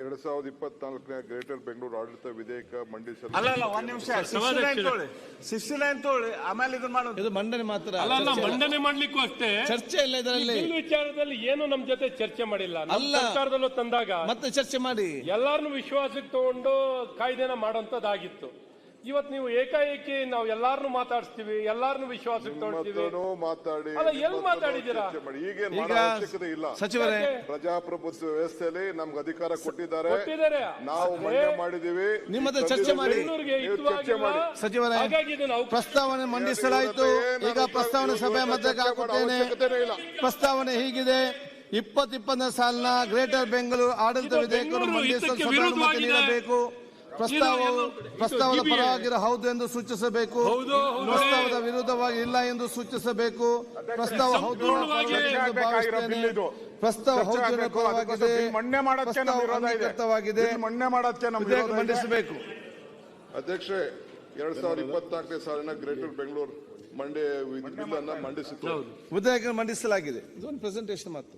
ಎರಡ್ ಸಾವಿರದ ಇಪ್ಪತ್ನಾಲ್ಕನೇ ಗ್ರೇಟರ್ ಬೆಂಗಳೂರು ಆಡಳಿತ ವಿಧೇಯಕ ಮಂಡಿಸಲು ಅಲ್ಲ ಅಲ್ಲ ಒಂದ್ ನಿಮಿಷ. ಸಿಕ್ಸ್ಟಿ ನೈನ್ ತೋಳಿ ಸಿಕ್ಸ್ಟಿ ನೈನ್ ತೋಳಿ ಆಮೇಲೆ ಇದನ್ನ ಮಾಡೋದು. ಇದು ಮಂಡನೆ ಮಾತ್ರ. ಅಲ್ಲ ಮಂಡನೆ ಮಾಡ್ಲಿಕ್ಕೂ ಅಷ್ಟೇ. ಚರ್ಚೆ ಇಲ್ಲ ಇದರಲ್ಲಿ. ಬಿಲ್ ವಿಚಾರದಲ್ಲಿ ಏನು ನಮ್ ಜೊತೆ ಚರ್ಚೆ ಮಾಡಿಲ್ಲ? ನಮ್ಮ ಅಲ್ಲ. ಸರ್ಕಾರದಲ್ಲೂ ತಂದಾಗ ಮತ್ತೆ ಚರ್ಚೆ ಮಾಡಿ. ಎಲ್ಲಾರನ್ನು ವಿಶ್ವಾಸಕ್ಕೆ ತಗೊಂಡು ಕಾಯ್ದೆನ ಮಾಡೋಂಥದ್ದಾಗಿತ್ತು ಇವತ್ ನೀವು ಏಕಾಏಕಿ ನಾವು ಎಲ್ಲಾರನ್ನು ಮಾತಾಡಿಸ್ತೀವಿ ಎಲ್ಲಾರನ್ನು ವಿಶ್ವಾಸಕ್ಕೆ ತಗೊಳ್ತೀವಿ ಮಾತಾಡಿ ಅಲ್ಲ, ಎಲ್ಲಿ ಮಾತಾಡಿದ್ದೀರಾ? ಇಲ್ಲ. ಸಚಿವರೇ ಪ್ರಜಾಪ್ರಭುತ್ವ ವ್ಯವಸ್ಥೆಯಲ್ಲಿ ನಮ್ಗೆ ಅಧಿಕಾರ ಕೊಟ್ಟಿದ್ದಾರೆ. ಕೊಟ್ಟಿದ್ದಾರೆ. ನಾವು ಮಾಡಿದೀವಿ ನಿಮ್ಮ ಚರ್ಚೆ ಮಾಡಿ. ಸಚಿವರೇ ಪ್ರಸ್ತಾವನೆ ಮಂಡಿಸಲಾಯಿತು. ಈಗ ಪ್ರಸ್ತಾವನೆ ಸಭೆ ಮಧ್ಯಕ್ಕೆ ಹಾಕುತ್ತೇನೆ. ಇಲ್ಲ. ಪ್ರಸ್ತಾವನೆ ಹೀಗಿದೆ. ಇಪ್ಪತ್ತಿಪ್ಪತ್ತನೇ ಸಾಲಿನ ಗ್ರೇಟರ್ ಬೆಂಗಳೂರು ಆಡಳಿತ ವಿಧೇಯಕರು ವಿಧೇಯಕವನ್ನು ಮಂಡಿಸಲು. ನೀಡಬೇಕು ಎಲ್ಲ- ಪ್ರಸ್ತಾವದ ಪರವಾಗಿರ ಹೌದು ಎಂದು ಸೂಚಿಸಬೇಕು. ಪ್ರಸ್ತಾವದ ವಿರುದ್ಧವಾಗಿ ಇಲ್ಲ ಎಂದು ಸೂಚಿಸಬೇಕು. ಪ್ರಸ್ತಾವ ಹೌದು ಪ್ರಸ್ತಾವ ಹೌದು ಮಣ್ಣೆ ಮಾಡೋದಕ್ಕೆ ಪ್ರಸ್ತಾವ ಇದೆ. ಮಣ್ಣೆ ಮಾಡೋದಕ್ಕೆ ಇದೆ. ಮಂಡಿಸಬೇಕು ಅಧ್ಯಕ್ಷೆ ಎರಡ್ ಸಾವಿರದ ಇಪ್ಪತ್ನಾಲ್ಕನೇ ಸಾಲಿನ ಗ್ರೇಟರ್ ಬೆಂಗಳೂರು ಅನ್ನ ಮಂಡಿಸಿತ್ತು. ವಿಧೇಯಕ ಮಂಡಿಸಲಾಗಿದೆ. ಇದೊಂದು ಪ್ರೆಸೆಂಟೇಷನ್ ಮಾತ್ರ.